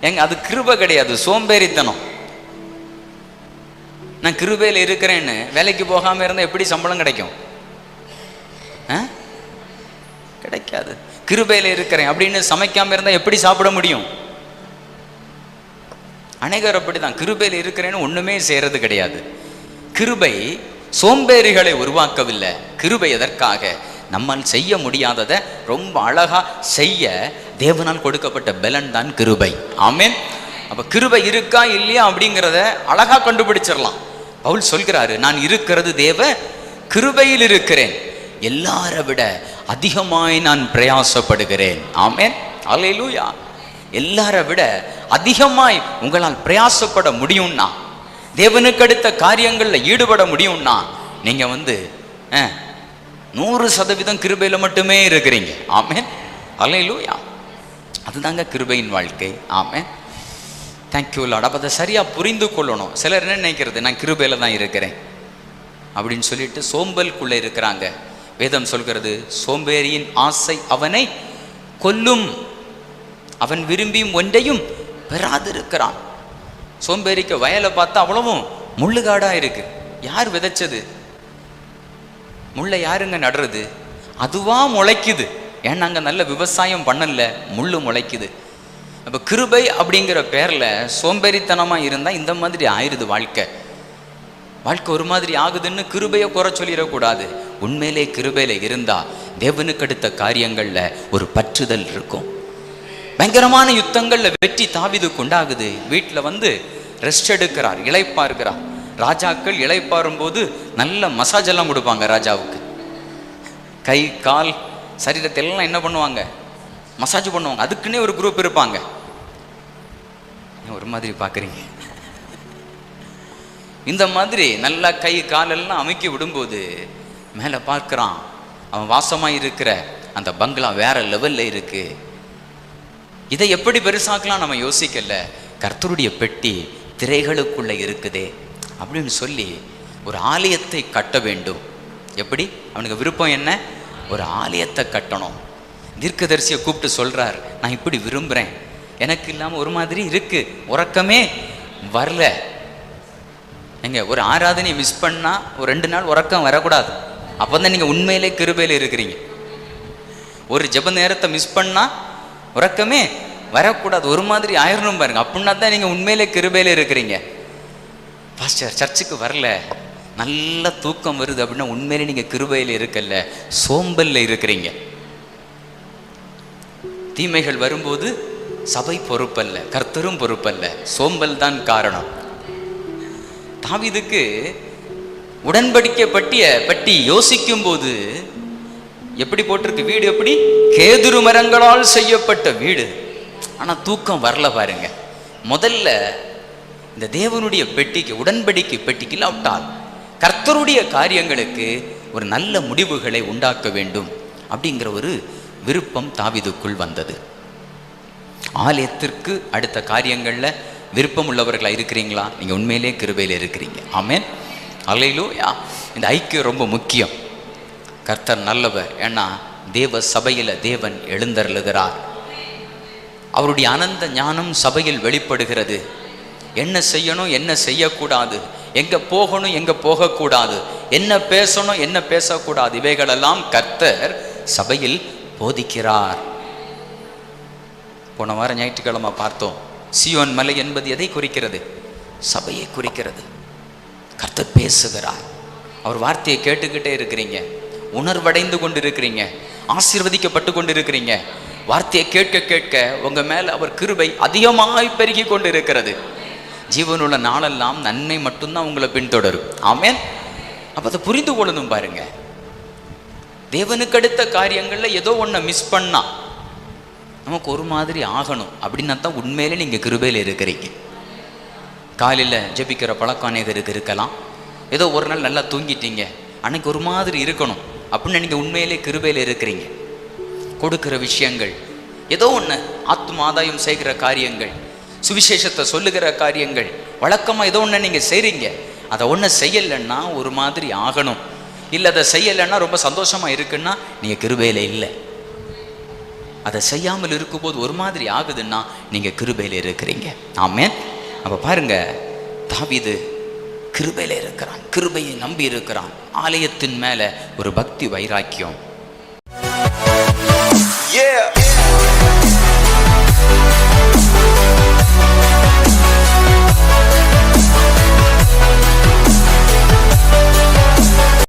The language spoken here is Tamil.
எங்க அது கிருபை கிடையாது சோம்பேறித்தனம். நான் கிருபையில் இருக்கிறேன்னு வேலைக்கு போகாம இருந்தால் எப்படி சம்பளம் கிடைக்கும்? கிடைக்காது. கிருபையில் இருக்கிறேன் அப்படின்னு சமைக்காம இருந்தால் எப்படி சாப்பிட முடியும்? அநேகர் அப்படிதான் கிருபையில் இருக்கிறேன்னு ஒண்ணுமே செய்யறது கிடையாது. கிருபை சோம்பேறிகளை உருவாக்கவில்லை. கிருபை எதற்காக? நம்மால் செய்ய முடியாததை ரொம்ப அழகா செய்ய தேவனால் கொடுக்கப்பட்ட பலன் தான் கிருபை. ஆமேன். அப்போ கிருபை இருக்கா இல்லையா அப்படிங்கிறத அழகா கண்டுபிடிச்சிடலாம். பவுல் சொல்கிறாரு நான் இருக்கிறது தேவ கிருபையில் இருக்கிறேன். எல்லாரை விட அதிகமாய் நான் பிரயாசப்படுகிறேன். ஆமென். அல்லேலூயா எல்லாரை விட அதிகமாய் உங்களால் பிரயாசப்பட முடியும்னா தேவனுக்கு அடுத்த காரியங்களில் ஈடுபட முடியும்னா நீங்க வந்து நூறு சதவீதம் கிருபையில் மட்டுமே இருக்கிறீங்க. ஆமென். யா அதுதாங்க கிருபையின் வாழ்க்கை. ஆமென். தேங்க்யூ லாட் அப்போ அதை சரியாக புரிந்து கொள்ளணும் சிலர் என்ன நினைக்கிறது? நான் கிருபையில் தான் இருக்கிறேன். அப்படின்னு சொல்லிட்டு சோம்பலுக்குள்ளே இருக்கிறாங்க. வேதம் சொல்கிறது சோம்பேறியின் ஆசை அவனை கொல்லும். அவன் விரும்பியும் ஒன்றையும் பெறாதிருக்கிறான். சோம்பேறிக்கு வயலை பார்த்தா அவ்வளவும் முள்ளுகாடாக இருக்கு. யார் விதைச்சது? முள்ளை யாருங்க நடுறது? அதுவாக முளைக்குது. ஏன் நாங்கள் நல்ல விவசாயம் பண்ணல முள்ளு முளைக்குது. அப்போ கிருபை அப்படிங்கிற பேரில் சோம்பேறித்தனமாக இருந்தால் இந்த மாதிரி ஆயிடுது வாழ்க்கை. வாழ்க்கை ஒரு மாதிரி ஆகுதுன்னு கிருபையை குறை சொல்லிடக்கூடாது. உண்மையிலே கிருபையில் இருந்தால் தேவனுக்கு அடுத்த காரியங்களில் ஒரு பற்றுதல் இருக்கும். பயங்கரமான யுத்தங்களில் வெற்றி தாவிதுக்கு உண்டாகுது. வீட்டில் வந்து ரெஸ்ட் எடுக்கிறார் இளைப்பாருக்கிறார் ராஜாக்கள் இழைப்பாரும்போது நல்ல மசாஜ் எல்லாம் கொடுப்பாங்க ராஜாவுக்கு. கை கால் சரீரத்தை எல்லாம் என்ன பண்ணுவாங்க? மசாஜ் பண்ணுவாங்க. அதுக்குன்னே ஒரு குரூப் இருப்பாங்க. ஏன் ஒரு மாதிரி பார்க்குறீங்க? இந்த மாதிரி நல்லா கை காலெல்லாம் அமுக்கி விடும்போது மேலே பார்க்குறான். அவன் வாசமாக இருக்கிற அந்த பங்களா வேற லெவல்ல இருக்கு. இதை எப்படி பெருசாக்கலாம் நம்ம யோசிக்கல? கர்த்தருடைய பெட்டி திரைகளுக்குள்ள இருக்குதே அப்படின்னு சொல்லி ஒரு ஆலயத்தை கட்ட வேண்டும். எப்படி? அவனுக்கு விருப்பம் என்ன? ஒரு ஆலயத்தை கட்டணும். தீர்க்கதரிசியை கூப்பிட்டு சொல்கிறார் நான் இப்படி விரும்புறேன். எனக்கு இல்லாமல் ஒரு மாதிரி இருக்குது உறக்கமே வரல. எங்க ஒரு ஆராதனையை மிஸ் பண்ணால் ஒரு ரெண்டு நாள் உறக்கம் வரக்கூடாது. அப்போ தான் நீங்கள் உண்மையிலே கிருபையில் இருக்கிறீங்க. ஒரு ஜெப நேரத்தை மிஸ் பண்ணால் உறக்கமே வரக்கூடாது. ஒரு மாதிரி ஆயிரணும் பாருங்க. அப்படின்னா தான் நீங்கள் உண்மையிலே கிருபையில் இருக்கிறீங்க. பாஸ்டர் சர்ச்சுக்கு வரல. நல்ல தூக்கம் வருது அப்படின்னா உண்மையிலே நீங்கள் கிருபையில் இருக்கல்ல சோம்பல்ல இருக்கிறீங்க. தீமைகள் வரும்போது சபை பொறுப்பல்ல கர்த்தரும் பொறுப்பல்ல சோம்பல் தான் காரணம். தாவிதுக்கு உடன்படிக்கை பட்டிய பற்றி யோசிக்கும் போது எப்படி போட்டிருக்கு வீடு எப்படி? கேதுரு மரங்களால் செய்யப்பட்ட வீடு. ஆனால் தூக்கம் வரல பாருங்க. முதல்ல இந்த தேவனுடைய பெட்டிக்கு உடன்படிக்கை பெட்டிக்கு இல்லாவிட்டால் கர்த்தருடைய காரியங்களுக்கு ஒரு நல்ல முடிவுகளை உண்டாக்க வேண்டும் அப்படிங்கிற ஒரு விருப்பம் தாவிதுக்குள் வந்தது. ஆலயத்திற்கு அடுத்த காரியங்களில் விருப்பம் உள்ளவர்களாக இருக்கிறீங்களா? நீங்கள் உண்மையிலே கிருபையில் இருக்கிறீங்க. ஆமேன். அலையிலோ யா இந்த ஐக்கியம் ரொம்ப முக்கியம். கர்த்தர் நல்லவர். ஏன்னா தேவ சபையில் தேவன் எழுந்தருளுகிறார். அவருடைய அனந்த ஞானம் சபையில் வெளிப்படுகிறது. என்ன செய்யணும் என்ன செய்யக்கூடாது? எங்க போகணும் எங்க போகக்கூடாது? என்ன பேசணும் என்ன பேசக்கூடாது? இவைகளெல்லாம் கர்த்தர் சபையில் போதிக்கிறார். போன வாரம் ஞாயிற்றுக்கிழமை பார்த்தோம். சியோன் மலை என்பது எதை குறிக்கிறது? சபையை குறிக்கிறது. கர்த்தர் பேசுகிறார். அவர் வார்த்தையை கேட்டுக்கிட்டே இருக்கிறீங்க. உணர்வடைந்து கொண்டு இருக்கிறீங்க ஆசீர்வதிக்கப்பட்டு கொண்டு இருக்கிறீங்க வார்த்தையை கேட்க கேட்க உங்க மேல அவர் கிருபை அதிகமாய் பெருகி கொண்டு இருக்கிறது ஜீவனுள்ள நாளெல்லாம் நன்மை மட்டும்தான் உங்களை பின்தொடரும். ஆமேன். அப்போ அதை புரிந்து கொள்ளணும் பாருங்க. தேவனுக்கு அடுத்த காரியங்களில் ஏதோ ஒன்றை மிஸ் பண்ணா நமக்கு ஒரு மாதிரி ஆகணும். அப்படின்னா தான் உண்மையிலே நீங்கள் கிருபையில் இருக்கிறீங்க. காலையில் ஜெபிக்கிற பழக்கம் அநேகருக்கு இருக்கலாம். ஏதோ ஒரு நாள் நல்லா தூங்கிட்டீங்க. அன்னைக்கு ஒரு மாதிரி இருக்கணும். அப்படின்னு நீங்கள் உண்மையிலே கிருபையில் இருக்கிறீங்க. கொடுக்குற விஷயங்கள் ஏதோ ஒன்று ஆத்ம ஆதாயம் செய்கிற காரியங்கள் சுவிசேஷத்தை சொல்லுகிற காரியங்கள். வழக்கமாக ஏதோ ஒன்று நீங்கள் செய்கிறீங்க அதை ஒன்று செய்யலைன்னா ஒரு மாதிரி ஆகணும். இல்லை அதை செய்யலைன்னா ரொம்ப சந்தோஷமாக இருக்குன்னா நீங்கள் கிருபையில் இல்லை. அதை செய்யாமல் இருக்கும்போது ஒரு மாதிரி ஆகுதுன்னா நீங்கள் கிருபையில் இருக்கிறீங்க. ஆமே அப்போ பாருங்க தாவிது கிருபையில் இருக்கிறான். கிருபையை நம்பி இருக்கிறான். ஆலயத்தின் மேலே ஒரு பக்தி வைராக்கியம். Yeah!